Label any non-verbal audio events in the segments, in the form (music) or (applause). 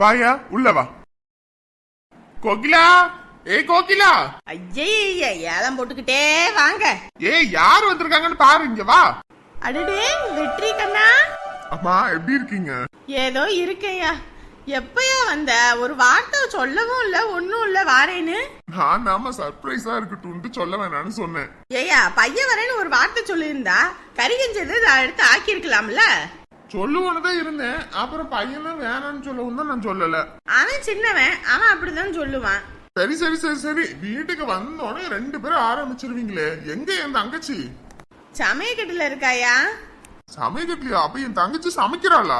வாயா உள்ள வா. கோகிலா? ஏ கோகிலா. ஐயே ஏலம் போட்டுக்கிட்டே வாங்க. ஏ யார் வந்திருக்காங்கன்னு பாரு இங்க வா. அடடே வெற்றி கண்ணா. அம்மா எப்படி இருக்கீங்க? ஏதோ இருக்கேயா. எப்பயா வந்த? ஒரு வார்த்தை சொல்லவும் இல்ல ஒண்ணும் இல்ல வாரேன்னு. நான் நாம சர்ப்ரைஸா இருக்கட்டும்னு சொல்ல வேணாம்னு சொன்னேன். ஏயா பையன் வரேன்னு ஒரு வார்த்தை சொல்லியிருந்தா கறி கஞ்சது நான் எடுத்து ஆக்கியிருக்கலாம்ல? சொல்லுவோன்னு தான் இருந்தேன். அப்புறம் பையனும் வேணாம்னு சொல்லவும் தான் நான் சொல்லல. அவன் சின்னவன் அவன் அப்படிதான் சொல்லுவான். சரி சரி சரி சரி. வீட்டுக்கு வந்தோடனே ரெண்டு பேரும் ஆரம்பிச்சிருவீங்களே. எங்க என் தங்கச்சி? சமயக்கட்டுல இருக்காயா? சமைக்கலையா அப்ப என் தங்கச்சி சமைக்கிறாளா?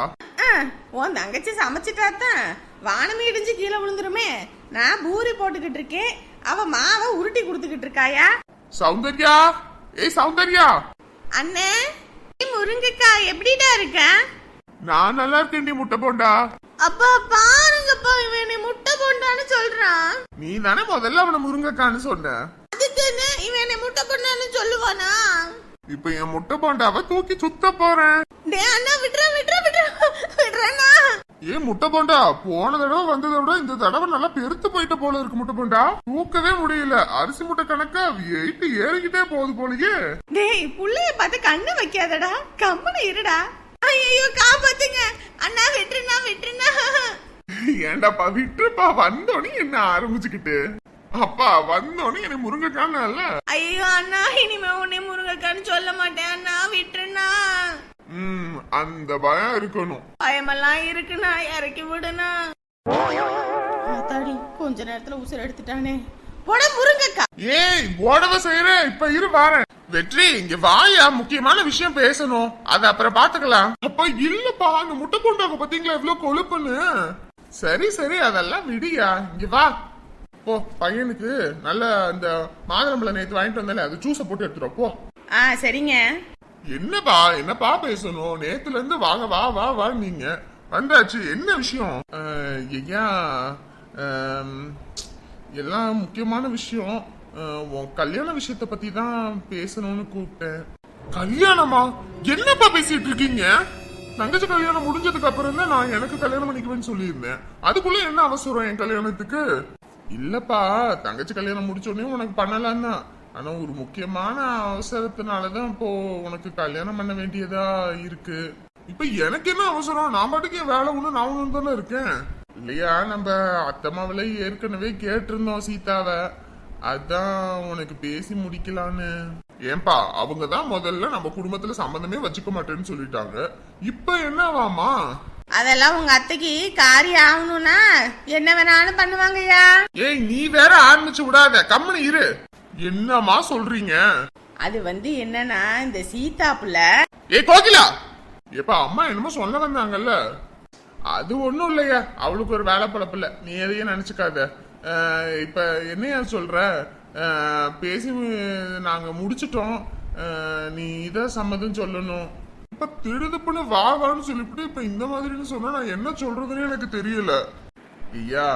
உன் தங்கச்சி சமைச்சிட்டா தான் வானமே இடிஞ்சு கீழே விழுந்துருமே. நான் பூரி போட்டுக்கிட்டு இருக்கேன். அவ மாவை உருட்டி கொடுத்துக்கிட்டு இருக்காயா? சௌந்தர்யா? ஏய் சௌந்தர்யா? அண்ணே? ஏய், முருங்கைக்காய் எப்படிடா இருக்க? நான் நல்லா இருக்கேன்டி முட்டை போண்டா. அப்பா பாருங்கப்பா இவன் என்னை முட்டை போண்டான்னு சொல்றான் நீ தானே முதல்ல அவனை முருங்கக்கான்னு சொன்ன. அதுக்கு என்ன? இவன் என்னை முட்டை போண்டான்னு சொல்லுவானா? இப்ப என் முட்டை போண்டாவை தூக்கி சுத்த போறேன். டே அண்ணா விட்றா விட்றா விட்றா. விட்றானா ஏன் முட்டை போண்டா போன தடவை வந்ததை விட இந்த தடவை நல்லா பெருத்து போயிட்ட போல இருக்கு முட்டை போண்டா. தூக்கவே முடியல. அரிசி முட்டை கணக்கா வெயிட் ஏறிக்கிட்டே போகுது போலயே. டேய் புள்ளைய பார்த்து கண்ணு வைக்காதடா. கம்மனு இருடா. ஐயோ காப்பாத்துங்க. அண்ணா விட்டுருண்ணா விட்டுருண்ணா. ஏண்டாப்பா விட்டுப்பா வந்தோடனே என்ன ஆரம்பிச்சுக்கிட்டு? அப்பா வந்தோடனே என்ன முருங்கைக்கான ஐயோ அண்ணா இனிமே உன்னை முருங்கக்கான்னு சொல்ல மாட்டேன் அண்ணா விட்டுருண்ணா. ம் அந்த பயம் இருக்கணும். பயமெல்லாம் இருக்குண்ணா இறக்கி விடுண்ணா. ஆத்தாடி கொஞ்ச நேரத்துல உசுர் எடுத்துட்டானே. போட முருங்கக்கா ஏய் ஓடவ செய்யறேன் இப்ப இரு வாரேன். வெற்றி இங்க வாயா முக்கியமான விஷயம் பேசணும். அத அப்புறம் பாத்துக்கலாம். அப்ப இல்லப்பா அந்த முட்டை போண்டாங்க பாத்தீங்களா எவ்வளவு கொழுப்புன்னு? சரி சரி அதெல்லாம் விடியா இங்க வா. போ பையனுக்கு நல்ல அந்த மாதுளம்பழம் நேத்து வாங்கிட்டு வந்தாலே அது ஜூஸ போட்டு எடுத்துரு போ. ஆ சரிங்க. என்னப்பா என்னப்பா பேசணும்? நேத்துல இருந்து வாங்க வா வா வா நீங்க வந்தாச்சு என்ன விஷயம்? ஐயா எல்லாம் முக்கியமான விஷயம். உன் கல்யாண விஷயத்த பத்தி தான் பேசணும்னு கூப்பிட்டேன். கல்யாணமா? என்னப்பா பேசிட்டு இருக்கீங்க? தங்கச்சி கல்யாணம் முடிஞ்சதுக்கு அப்புறம் தான் நான் எனக்கு கல்யாணம் பண்ணிக்குவேன்னு சொல்லியிருந்தேன். அதுக்குள்ள என்ன அவசரம் என் கல்யாணத்துக்கு? இல்லப்பா தங்கச்சி கல்யாணம் முடிச்ச உடனே உனக்கு பண்ணலாம் தான். ஆனா ஒரு முக்கியமான அவசரத்தினாலதான் இப்போ உனக்கு கல்யாணம் பண்ண வேண்டியதா இருக்கு. இப்ப எனக்கு என்ன அவசரம்? நான் பாட்டுக்கு என் வேலை ஒண்ணு நான் ஒண்ணு தானே இருக்கேன். இல்லையா நம்ம அத்தம்மாவில ஏற்கனவே கேட்டிருந்தோம் சீதாவை. அதான் உனக்கு பேசி முடிக்கலான்னு. ஏன்பா அவங்க தான் முதல்ல நம்ம குடும்பத்துல சம்பந்தமே வச்சுக்க மாட்டேன்னு சொல்லிட்டாங்க. இப்ப என்னவாமா அதெல்லாம் உங்க அத்தைக்கு காரியம் ஆகணும்னா என்ன வேணாலும் பண்ணுவாங்கய்யா. ஏய் நீ வேற ஆரம்பிச்சு விடாத. கம்முனு இரு. என்னம்மா சொல்றீங்க? அது வந்து என்னன்னா இந்த சீதா புள்ள ஏ கோகிலா! ஏப்பா அம்மா என்னமோ சொல்ல வந்தாங்கல்ல? அது ஒண்ணும் இல்லையா. அவளுக்கு ஒரு வேலை பழப்பில்ல நீ எதையும் நினைச்சுக்காத. இப்ப என்னையா சொல்ற? பேசி நாங்க முடிச்சிட்டோம். நீ இத சம்மதம் சொல்லணும். இப்ப திடுதுப்புன்னு வா வான்னு சொல்லிவிட்டு இப்ப இந்த மாதிரின்னு சொன்னா நான் என்ன சொல்றதுன்னு எனக்கு தெரியல. ஐயா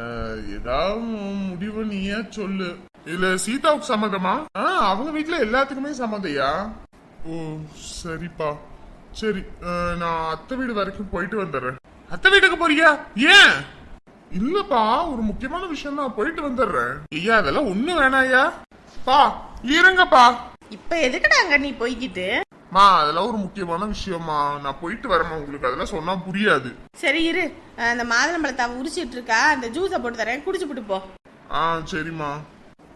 அஹ், ஏதாவது முடிவு நீயா சொல்லு. இல்ல சீதாவுக்கு சம்மதமா அவங்க வீட்டுல எல்லாத்துக்குமே சம்மதையா ஓ சரிப்பா. சரி நான் அத்தை வீடு வரைக்கும் போயிட்டு வந்துடுறேன். அத்தை வீட்டுக்கு போறியா? ஏன்? இல்லப்பா ஒரு முக்கியமான விஷயம் நான் போயிட்டு வந்துடுறேன். ஐயா அதெல்லாம் ஒண்ணு வேணாயா பா இருங்கப்பா இப்ப எதுக்குடா அங்க நீ போய்கிட்டு மா அதெல்லாம் ஒரு முக்கியமான விஷயமா நான் போயிட்டு வரேம்மா உங்களுக்கு. அதெல்லாம் சொன்னா புரியாது. சரி இரு. அந்த மாதுளம்பழத்தை அவ உரிச்சிட்டு இருக்கா. அந்த ஜூஸை போட்டு தரேன். குடிச்சுப்புட்டு போ. ஆ சரிம்மா.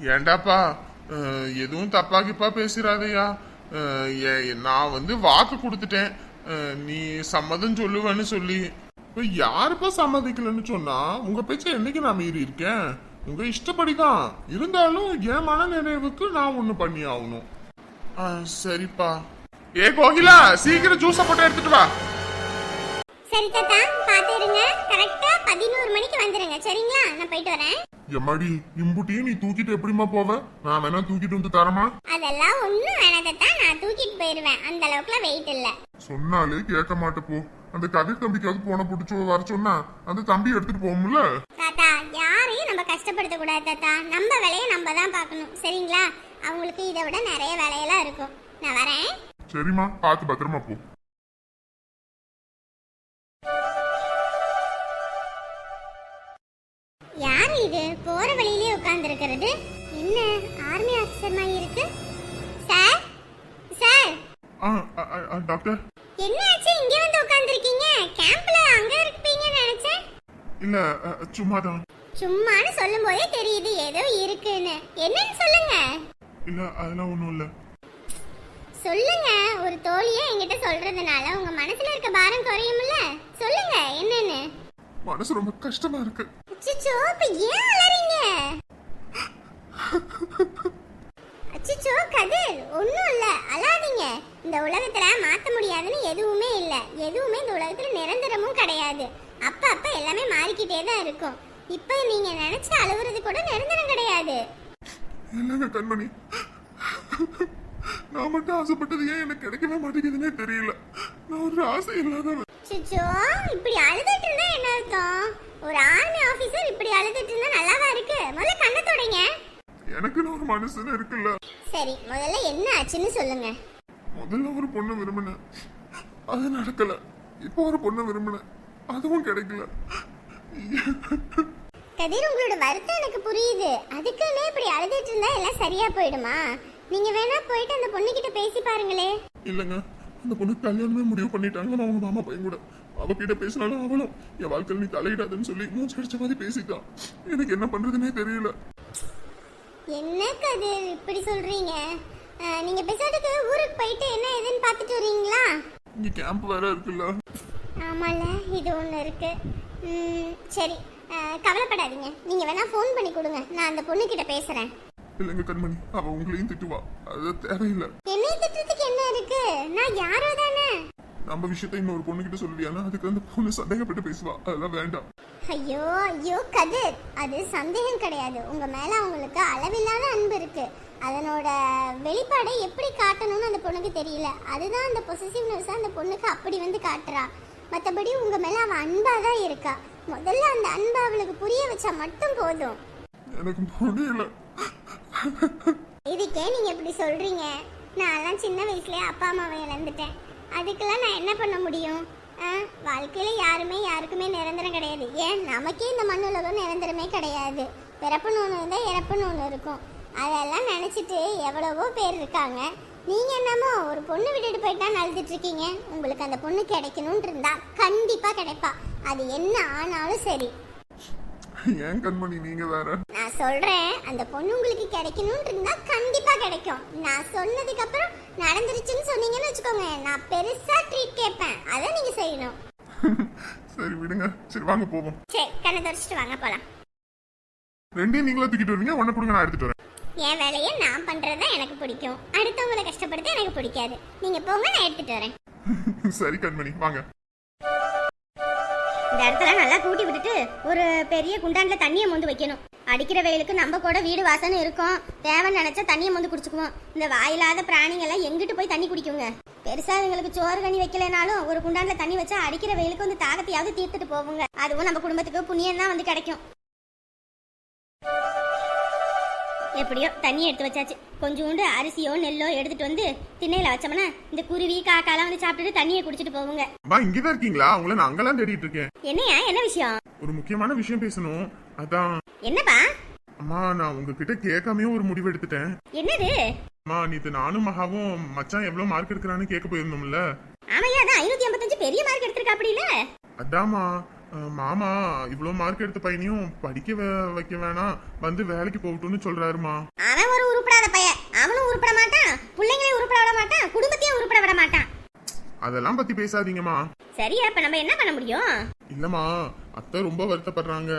ஏண்டாப்பா அஹ், எதுவும் தப்பா கிப்பா பேசிடாதயா அஹ், ஏ- நான் வந்து வாக்கு கொடுத்துட்டேன். அஹ், நீ சம்மதம் சொல்லுவேன்னு சொல்லி. இப்ப யாருப்பா சம்மதிக்கலன்னு சொன்னா? உங்க பேச்ச என்னைக்கு நான் மீறி இருக்கேன்? உங்க இஷ்டப்படிதான். இருந்தாலும் என் மன நிறைவுக்கு நான் ஒண்ணு பண்ணி ஆகணும் ஆ, சரிப்பா. ஏ கோகிலா சீக்கிரம் ஜூஸ போட்டு எடுத்துட்டு வா. சரி தாத்தா பார்த்து இருங்க. கரெக்டா பதினோரு மணிக்கு வந்துருங்க. சரிங்களா? நான் போயிட்டு வரேன். எம்மாடி இம்புட்டியும் நீ தூக்கிட்டு எப்படிமா போவ? நான் வேணா தூக்கிட்டு வந்து தரமா? அதெல்லாம் ஒண்ணும் வேணாம் தாத்தா. நான் தூக்கிட்டு போயிருவேன். அந்த அளவுக்குலாம் வெயிட் இல்ல. சொன்னாலே கேட்க மாட்டே போ. அந்த கதிர் தம்பிக்காவது போன பிடிச்சு வர சொன்னா அந்த தம்பி எடுத்துட்டு போகும்ல தாத்தா யாரையும் நம்ம கஷ்டப்படுத்த கூடாது தாத்தா. நம்ம வேலையை நம்ம தான் பார்க்கணும். சரிங்களா? அவங்களுக்கு இதை விட நிறைய வேலையெல்லாம் இருக்கும். நான் வரேன். சரிம்மா பார்த்து பத்திரமா போ. யார் இது? போற வழியிலே உட்கார்ந்து இருக்கிறது என்ன ஆர்மி ஆஃபீஸர் மாதிரி இருக்கு? சார்? சார்? டாக்டர் என்ன ஆச்சு இங்க வந்து உட்கார்ந்திருக்கீங்க. கேம்ப்ல அங்க இருப்பீங்கன்னு நினைச்சேன். இல்ல அ, சும்மாதான். சும்மான்னு சொல்லும் போதே தெரியுது ஏதோ இருக்குன்னு. என்னன்னு சொல்லுங்க. இல்ல அதெல்லாம் ஒண்ணும் இல்ல. சொல்லுங்க. ஒரு தோழியா என்கிட்ட சொல்றதுனால உங்க மனசுல இருக்க பாரம் குறையும்ல. சொல்லுங்க என்னன்னு. மனசு ரொம்ப கஷ்டமா இருக்கு. அச்சச்சோ இப்ப ஏன் அலறீங்க? அச்சச்சோ கதிர் ஒண்ணும் இல்ல. அழாதீங்க. இந்த உலகத்துல மாத்த முடியாதுன்னு எதுவுமே இல்ல. எதுவுமே இந்த உலகத்துல நிரந்தரமும் கிடையாது. அப்ப அப்ப எல்லாமே மாறிக்கிட்டே தான் இருக்கும். இப்ப நீங்க நினைச்சு அழுவுறது கூட நிரந்தரம் கிடையாது. இல்லங்க கண்மணி? நான் மட்டும் ஆசைப்பட்டது ஏன் எனக்கு கிடைக்கவே மாட்டேங்குதுன்னே தெரியல. நான் ஒரு ஆசை இல்லாதவன். சுச்சோ இப்படி அழுதுட்டு இருந்தா என்ன அர்த்தம்? ஒரு ஆர்மி ஆபீசர் இப்படி அழுதுட்டு இருந்தா நல்லாவா இருக்கு? முதல்ல கண்ணை தொடங்க. எனக்குன்னு ஒரு மனுஷன் இருக்குல்ல. சரி முதல்ல என்ன ஆச்சுன்னு சொல்லுங்க. முதல்ல ஒரு பொண்ணு விரும்பினேன் அது நடக்கல. இப்போ ஒரு பொண்ணு விரும்பினேன் அதுவும் கிடைக்கல. கதிர் உங்களோட வருத்தம் எனக்கு புரியுது. அதுக்குன்னே இப்படி அழுதுட்டு இருந்தா எல்லாம் சரியா போயிடுமா? நீங்க வேணா போயிட்டு அந்த பொண்ணுகிட்ட பேசி பாருங்களே. இல்லைங்க அந்த பொண்ணு கல்யாணமே முடிவு பண்ணிட்டாங்க நான் அவங்க மாமா பையன் கூட. அவகிட்ட பேசினாலும் அவளும் என் வாழ்க்கையில் நீ தலையிடாதுன்னு சொல்லி மூச்சு அடிச்ச மாதிரி பேசிட்டான் எனக்கு என்ன பண்றதுன்னே தெரியல. என்ன கதிர் இப்படி சொல்றீங்க? நீங்க பேசாட்டுக்கு ஊருக்கு போயிட்டு என்ன ஏதுன்னு பார்த்துட்டு வரீங்களா? இங்க கேம்ப் வேற இருக்குல்ல. ஆமால இது ஒன்று இருக்கு. சரி. கவலைப்படாதீங்க. நீங்க வேணா ஃபோன் பண்ணி கொடுங்க. நான் அந்த பொண்ணுகிட்ட பேசுறேன். இல்லைங்க கண்மணி அவ உங்களையும் திட்டுவா அது தேவையில்லை. என்னை திட்டத்துக்கு என்ன இருக்கு? நான் யாரோ தானே? நம்ம விஷயத்த இன்னொரு பொண்ணுகிட்ட சொல்லுவியானா? அதுக்கு அந்த பொண்ணு சந்தேகப்பட்டு பேசுவா. அதெல்லாம் வேண்டாம். ஐயோ ஐயோ கதிர். அது சந்தேகம் கிடையாது. உங்க மேல அவங்களுக்கு அளவில்லாத அன்பு இருக்கு. அதனோட வெளிப்பாடை எப்படி காட்டணும்னு அந்த பொண்ணுக்கு தெரியல. அதுதான் அந்த பொசிசிவ்னஸ் அந்த பொண்ணுக்கு அப்படி வந்து காட்டுறா. மற்றபடி உங்க மேல அவ அன்பா தான் இருக்கா. முதல்ல அந்த அன்பை அவளுக்கு புரிய வச்சா மட்டும் போதும். எனக்கு முடியல இதுக்கே நீங்க இப்படி சொல்றீங்க. நான்லாம் சின்ன வயசுல அப்பா அம்மாவை இழந்துட்டேன். அதுக்கெல்லாம் நான் என்ன பண்ண முடியும்? ஆ, வாழ்க்கையில யாருமே யாருக்குமே நிரந்தரம் கிடையாது. ஏன்? நமக்கே இந்த மண்ணுலகம் நிரந்தரமே கிடையாது. பிறப்புன்னு ஒன்று இருந்தால் இறப்புன்னு ஒன்று இருக்கும். அதெல்லாம் நினச்சிட்டு எவ்வளவோ பேர் இருக்காங்க. நீங்க என்னமோ ஒரு பொண்ணு விட்டுட்டு போயிட்டா அழுதுட்டு இருக்கீங்க உங்களுக்கு அந்த பொண்ணு கிடைக்கணும்னு இருந்தா கண்டிப்பா கிடைப்பா. அது என்ன ஆனாலும் சரி. (laughs) ஏன் கண்மணி நீங்க வேற. நான் சொல்றேன் அந்த பொண்ணு உங்களுக்கு கிடைக்கணும்னு இருந்தா கண்டிப்பா கிடைக்கும். நான் சொன்னதுக்கு அப்புறம் நடந்துருச்சுன்னு சொன்னீங்கன்னு வச்சுக்கோங்க. நான் பெருசா ட்ரீட் கேட்பேன். அதை நீங்க செய்யணும். (laughs) சரி விடுங்க. சரி வாங்க போவோம். சரி கண்ணை தொடச்சிட்டு வாங்க போலாம். ரெண்டையும் நீங்களா தூக்கிட்டு வருவீங்க ஒன்ன கொடுங்க நான் எடுத்துட்டு வரேன். என் வேலையை நான் பண்றது எனக்கு பிடிக்கும். அடுத்தவங்களை கஷ்டப்படுத்த எனக்கு பிடிக்காது. நீங்க போங்க நான் எடுத்துட்டு வரேன். (laughs) சரி கண்மணி வாங்க. இந்த இடத்துல நல்லா கூட்டி விட்டுட்டு ஒரு பெரிய குண்டான்ல தண்ணியை மொந்து வைக்கணும். அடிக்கிற வெயிலுக்கு நம்ம கூட வீடு வாசனை இருக்கும். தேவைன்னு நினைச்சா தண்ணியை மொந்து குடிச்சுக்குவோம். இந்த வாயில்லாத பிராணிங்கெல்லாம் எங்கிட்டு போய் தண்ணி குடிக்குங்க? பெருசா இவங்களுக்கு சோறு கனி வைக்கலைனாலும் ஒரு குண்டான்ல தண்ணி வச்சா அடிக்கிற வெயிலுக்கு வந்து தாகத்தையாவது தீர்த்துட்டு போவோங்க அதுவும் நம்ம குடும்பத்துக்கு புண்ணியம் தான் வந்து கிடைக்கும். எப்படியோ தண்ணி எடுத்து வச்சாச்சு. கொஞ்சோண்டு அரிசியோ நெல்லோ எடுத்துட்டு வந்து திண்ணையில வச்சோம்னா இந்த குருவி காக்காலாம் வந்து சாப்பிட்டுட்டு தண்ணியை குடிச்சிட்டு போவோங்க அம்மா இங்கதான் இருக்கீங்களா? உங்களை நான் அங்கெல்லாம் தேடிட்டு இருக்கேன். என்னையா? என்ன விஷயம்? ஒரு முக்கியமான விஷயம் பேசணும். அதான். என்னப்பா? அம்மா நான் உங்ககிட்ட கேட்காமயே ஒரு முடிவு எடுத்துட்டேன். என்னது? அம்மா நேத்து நானும் மகாவும் மச்சான் எவ்வளவு மார்க் எடுக்கிறான்னு கேட்க போயிருந்தோம்ல. ஆமையா அதான் ஐநூத்தி ஐம்பத்தஞ்சு பெரிய மார்க் எடுத்திருக்கா அப்படி இல்ல அதாம்மா. மாமா இவ்வளவு மார்க் எடுத்த பையனையும் படிக்க வைக்க வேணாம். வந்து வேலைக்கு போகட்டும்னு சொல்றாருமா. அவன் ஒரு உருப்படாத பையன். அவனும் உருப்பட மாட்டான். பிள்ளைங்களையும் உருப்பட விட மாட்டான். குடும்பத்தையும் உருப்பட விட மாட்டான். அதெல்லாம் பத்தி பேசாதீங்கம்மா. சரியா இப்ப நம்ம என்ன பண்ண முடியும்? இல்லம்மா அத்தை ரொம்ப வருத்தப்படுறாங்க.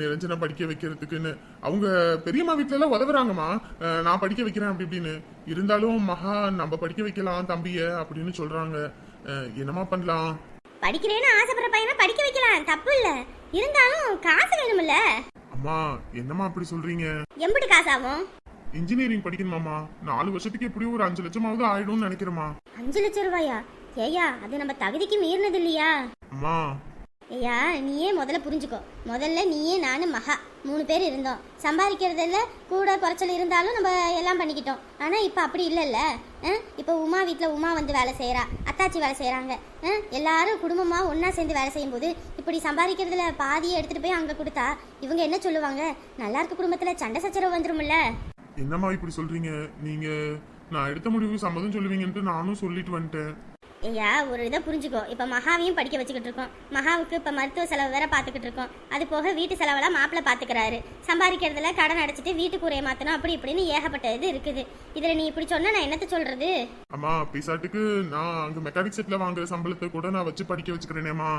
நிரஞ்சனை படிக்க வைக்கிறதுக்குன்னு. அவங்க பெரியம்மா வீட்டுல எல்லாம் உதவுறாங்கம்மா நான் படிக்க வைக்கிறேன் அப்படி இப்படின்னு. இருந்தாலும் மகா நம்ம படிக்க வைக்கலாம் தம்பிய அப்படின்னு சொல்றாங்க. அஹ், என்னம்மா பண்ணலாம்? படிக்கிறேன்னு ஆசைப்படுற பையனை படிக்க வைக்கலாம். தப்பு இல்ல. இருந்தாலும் காசு வேணும்ல. அம்மா என்னம்மா அப்படி சொல்றீங்க? எம்பிட்டு காசு ஆகும் இன்ஜினியரிங் படிக்கணுமாம்மா. நாலு வருஷத்துக்கு எப்படியும் ஒரு அஞ்சு லட்சமாவது ஆயிடும்னு நினைக்கிறேம்மா. அஞ்சு லட்சம் ரூபாயா? ஏயா அது நம்ம தகுதிக்கு மீறினது இல்லையா? அம்மா ஐயா நீயே முதல்ல புரிஞ்சுக்கோ. முதல்ல நீயே நானும் மகா மூணு பேர் இருந்தோம். சம்பாதிக்கிறதில்ல கூட குறைச்சல் இருந்தாலும் நம்ம எல்லாம் பண்ணிக்கிட்டோம். ஆனால் இப்போ அப்படி இல்லைல்ல. இப்போ உமா வீட்டில் உமா வந்து வேலை செய்கிறா அத்தாச்சி வேலை செய்கிறாங்க எல்லாரும் குடும்பமாக ஒன்றா சேர்ந்து வேலை செய்யும்போது இப்படி சம்பாதிக்கிறதுல பாதியை எடுத்துகிட்டு போய் அங்கே கொடுத்தா இவங்க என்ன சொல்லுவாங்க? நல்லா இருக்க குடும்பத்தில் சண்டை சச்சரவு வந்துரும்ல. என்னம்மா இப்படி சொல்கிறீங்க நீங்கள் நான் எடுத்த முடிவுக்கு சம்மதம் சொல்லுவீங்கன்ட்டு நானும் சொல்லிட்டு வந்துட்டேன். ஐயா ஒரு இதை புரிஞ்சுக்கோ. இப்போ மகாவையும் படிக்க வச்சுக்கிட்டு இருக்கோம். மகாவுக்கு இப்போ மருத்துவ செலவு வேற பார்த்துக்கிட்டு இருக்கோம். அது போக வீட்டு செலவெல்லாம் மாப்பிள்ளை பார்த்துக்கிறாரு. சம்பாதிக்கிறதுல கடன் அடைச்சிட்டு வீட்டு கூரையை மாற்றணும் அப்படி இப்படின்னு ஏகப்பட்ட இது இருக்குது. இதில் நீ இப்படி சொன்னா நான் என்னத்த சொல்றது? அம்மா பிசாட்டுக்கு நான் அங்க மெக்கானிக் செட்ல வாங்குற சம்பளத்தை கூட நான் வச்சு படிக்க வச்சுக்கிறேனேம்மா.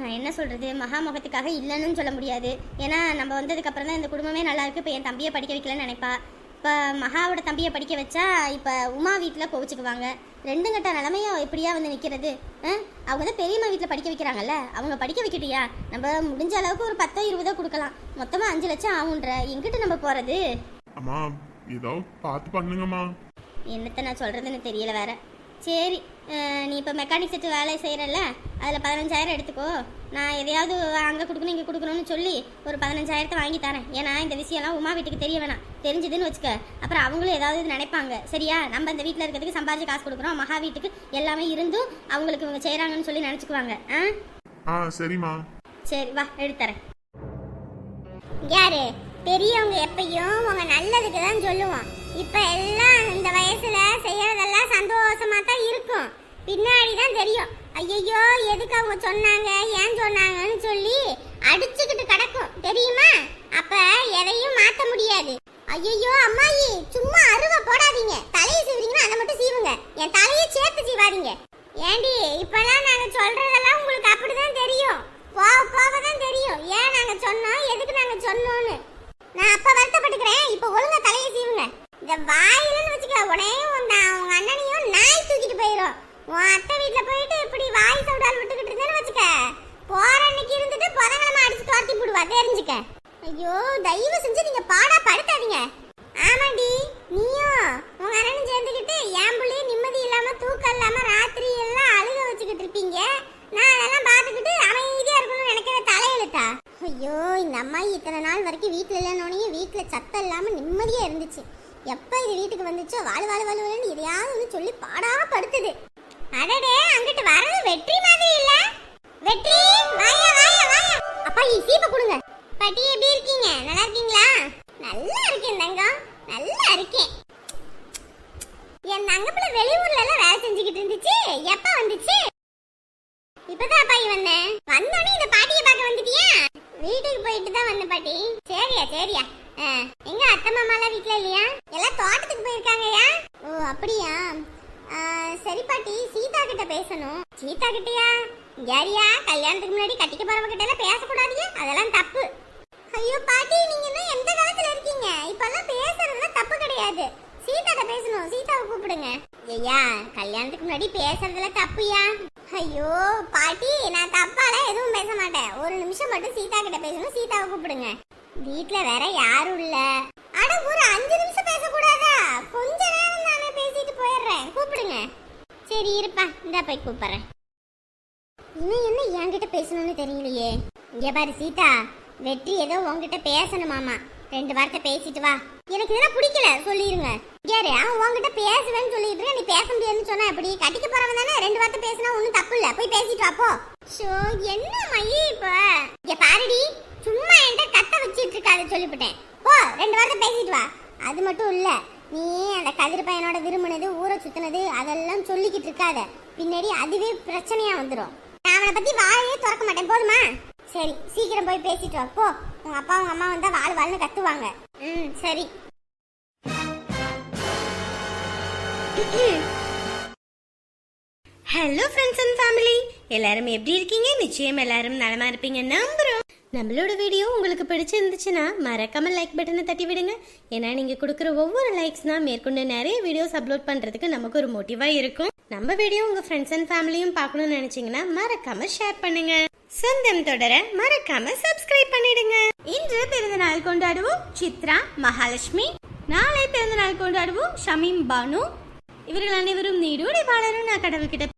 நான் என்ன சொல்றது? மகா முகத்துக்காக இல்லைன்னு சொல்ல முடியாது. ஏன்னா நம்ம வந்ததுக்கு அப்புறம் தான் இந்த குடும்பமே நல்லா இருக்கு. இப்போ என் தம்பியை படிக்க வைக்கலன்னு நினைப்பா. இப்போ மகாவோட தம்பியை படிக்க வச்சா இப்போ உமா வீட்டில் கோவிச்சுக்குவாங்க. ரெண்டு கட்ட நிலமையும் எப்படியா வந்து நிற்கிறது அவங்க தான் பெரியம்மா வீட்டில் படிக்க வைக்கிறாங்கல்ல? அவங்க படிக்க வைக்கட்டியா? நம்ம முடிஞ்ச அளவுக்கு ஒரு பத்தோ இருபதோ கொடுக்கலாம். மொத்தமாக அஞ்சு லட்சம் ஆகுன்ற எங்கிட்ட நம்ம போகிறது அம்மா ஏதோ பார்த்து பண்ணுங்கம்மா. என்னத்த நான் சொல்கிறதுன்னு தெரியல வேற. சரி நீ இப்போ மெக்கானிக் செட்டு வேலை செய்கிறல்ல அதில் பதினஞ்சாயிரம் எடுத்துக்கோ. நான் எதையாவது அங்கே கொடுக்கணும் இங்கே கொடுக்கணும்னு சொல்லி ஒரு பதினஞ்சாயிரத்தை வாங்கி தரேன். ஏன்னா இந்த விஷயம்லாம் உமா வீட்டுக்கு தெரிய வேணாம். தெரிஞ்சதுன்னு வச்சுக்க. அப்புறம் அவங்களும் ஏதாவது இது நினைப்பாங்க. சரியா? நம்ம இந்த வீட்டில் இருக்கிறதுக்கு சம்பாதிச்சு காசு கொடுக்குறோம். மகா வீட்டுக்கு எல்லாமே இருந்தும் அவங்களுக்கு இவங்க செய்கிறாங்கன்னு சொல்லி நினச்சிக்குவாங்க. ஆ? ஆ சரிம்மா. சரி வா எடுத்துறேன் யாரு? பெரியவங்க எப்பயும் உங்க நல்லதுக்கு தான் சொல்லுவோம் இப்ப எல்லாம் இந்த வயசுல செய்யறதெல்லாம் சந்தோஷமா தான் இருக்கும். பின்னாடி தான் தெரியும். ஐயோ எதுக்கு அவங்க சொன்னாங்க ஏன் சொன்னாங்கன்னு சொல்லி அடிச்சுக்கிட்டு கிடக்கும். தெரியுமா? அப்ப எதையும் மாத்த முடியாது. ஐயோ அம்மாயி சும்மா அருவ போடாதீங்க. தலையை சீவுறீங்கன்னா அதை மட்டும் சீவுங்க. என் தலையை சேர்த்து சீவாதீங்க. ஏண்டி இப்பெல்லாம் நாங்க சொல்றதெல்லாம் உங்களுக்கு அப்படிதான் தெரியும். போக போக தான் தெரியும். ஏன் நாங்க சொன்னோம்? எதுக்கு நாங்க சொன்னோம்னு? நான் அப்ப வருத்தப்பட்டுக்கிறேன். இப்போ ஒழுங்கா தலையை சீவுங்க. இந்த வாயிலன்னு வச்சுக்க உடனே உன் நான் உங்க அண்ணனையும் நாய் தூக்கிட்டு போயிடும் உன் அத்தை வீட்டில் போயிட்டு இப்படி வாய் சவுடால் விட்டுக்கிட்டு இருந்தேன்னு வச்சுக்க. போற அன்னைக்கு இருந்துட்டு புதங்கிழமை அடிச்சு துரத்தி போடுவா தெரிஞ்சுக்க. ஐயோ தயவு செஞ்சு நீங்க பாடா படுத்தாதீங்க. ஆமாடி நீயும் உங்க அண்ணனும் சேர்ந்துக்கிட்டு என் பிள்ளைய நிம்மதி இல்லாம தூக்கம் இல்லாம ராத்திரி எல்லாம் அழுக வச்சுக்கிட்டு இருப்பீங்க. நான் அதெல்லாம் பார்த்துக்கிட்டு அமைதியா இருக்கணும்னு நினைக்கிற தலையெழுத்தா? ஐயோ இந்த அம்மா இத்தனை நாள் வரைக்கும் வீட்டில் இல்லைனோடனே வீட்டில் சத்தம் இல்லாமல் நிம்மதியாக இருந்துச்சு. எப்போ இது வீட்டுக்கு வந்துச்சோ வாழ் வாழ் வாழ் எதையாவது வந்து சொல்லி பாடா படுத்துது. அடடே அங்கிட்டு வரது வெற்றி மாதிரி இல்ல. வெற்றி வாயா வாயா வாயா. அப்பா ஈ சீப்ப கொடுங்க. பாட்டி எப்படி இருக்கீங்க? நல்லா இருக்கீங்களா? நல்லா இருக்கேன் தங்கம். நல்லா இருக்கேன். என் தங்கப்புல வெளியூர்ல எல்லாம் வேலை செஞ்சுக்கிட்டு இருந்துச்சு. எப்ப வந்துச்சு? இப்பதான் அப்பாயி வந்தேன். வந்தோடனே இந்த பாட்டியை பார்க்க வந்துட்டியா? வீட்டுக்கு போயிட்டு தான் வந்த பாட்டி. சரியா சரியா. ஆ, எங்க அத்தை மாமாலாம் வீட்டுல இல்லையா? எல்லாம் தோட்டத்துக்கு போயிருக்காங்கயா? ஓ அப்படியா? சரி பாட்டி சீதா கிட்ட பேசணும். சீதா கிட்டயா? யாரியா? கல்யாணத்துக்கு முன்னாடி கட்டிக்க போறவங்க கிட்ட எல்லாம் பேசக்கூடாதீங்க அதெல்லாம் தப்பு. ஐயோ பாட்டி நீங்க இன்னும் எந்த காலத்துல இருக்கீங்க? இப்பெல்லாம் பேசுறதுல தப்பு கிடையாது. சீதாட்ட பேசணும். சீதாவை கூப்பிடுங்க. ஐயா கல்யாணத்துக்கு முன்னாடி பேசுறதுல தப்புயா? ஐயோ பாட்டி நான் தப்பாலாம் எதுவும் பேச மாட்டேன். ஒரு நிமிஷம் மட்டும் சீதா கிட்ட பேசணும். சீதாவை கூப்பிடுங்க. வீட்ல வேற யாரும் இல்ல. அட ஒரு அஞ்சு நிமிஷம் பேசக்கூடாதா? கொஞ்ச நேரம் தானே பேசிட்டு போயிடுறேன். கூப்பிடுங்க. சரி இருப்பா. இந்த போய் கூப்பிடுறேன். இன்னும் என்ன என்கிட்ட பேசணும்னு தெரியலையே. இங்க பாரு சீதா. வெற்றி ஏதோ பேசணும் பேசணுமாமா ரெண்டு வார்த்தை பேசிட்டு வா. எனக்கு இதெல்லாம் பிடிக்கல. சொல்லிடுங்க யாரு? அவன் உன்கிட்ட பேசுவேன்னு சொல்லிட்டு நீ பேச முடியாதுன்னு சொன்னா எப்படி? கட்டிக்க போறவன் தானே? ரெண்டு வார்த்தை பேசினா ஒன்றும் தப்பு இல்லை. போய் பேசிட்டு வாப்போ ஷோ என்ன மயி இப்போ? இங்க பாருடி. சும்மா என்கிட்ட கத்த வச்சிட்டு இருக்காது சொல்லிவிட்டேன் போ ரெண்டு வார்த்தை பேசிட்டு வா. அது மட்டும் இல்லை. நீ அந்த கதிர் பையனோட விரும்பினது ஊரை சுத்தினது அதெல்லாம் சொல்லிக்கிட்டு இருக்காத. பின்னாடி அதுவே பிரச்சனையா வந்துடும் நான் அவனை பத்தி வாழையே திறக்க மாட்டேன். போதுமா? சரி சீக்கிரம் போய் பேசிட்டு வா. போ. உங்க அப்பா உங்க அம்மா வந்தா வாழ் வாழ்னு கத்துவாங்க. ம் சரி. ஹலோ ஃப்ரெண்ட்ஸ் அண்ட் ஃபேமிலி எல்லாரும் எப்படி இருக்கீங்க? நிச்சயம் எல்லாரும் நலமா இருப்பீங்க நம்புறோம். நம்மளோட வீடியோ உங்களுக்கு பிடிச்சிருந்துச்சுன்னா மறக்காம லைக் பட்டனை தட்டி விடுங்க. ஏன்னா நீங்க கொடுக்குற ஒவ்வொரு லைக்ஸ்னால் மேற்கொண்டு நிறைய வீடியோஸ் அப்லோட் பண்றதுக்கு நமக்கு ஒரு மோட்டிவா இருக்கும். நம்ம வீடியோ உங்க ஃப்ரெண்ட்ஸ் அண்ட் ஃபேமிலியும் பார்க்கணும்னு நினைச்சீங்கன்னா மறக்காம ஷேர் பண்ணுங்க. சொந்தம் தொடர மறக்காம சப்ஸ்கிரைப் பண்ணிடுங்க. இன்று பிறந்தநாள் கொண்டாடுவோம் சித்ரா மகாலட்சுமி. நாளை பிறந்தநாள் கொண்டாடுவோம் ஷமீம் பானு. இவர்கள் அனைவரும் நீடோடி வாழணும் நான் கடவுள்கிட்ட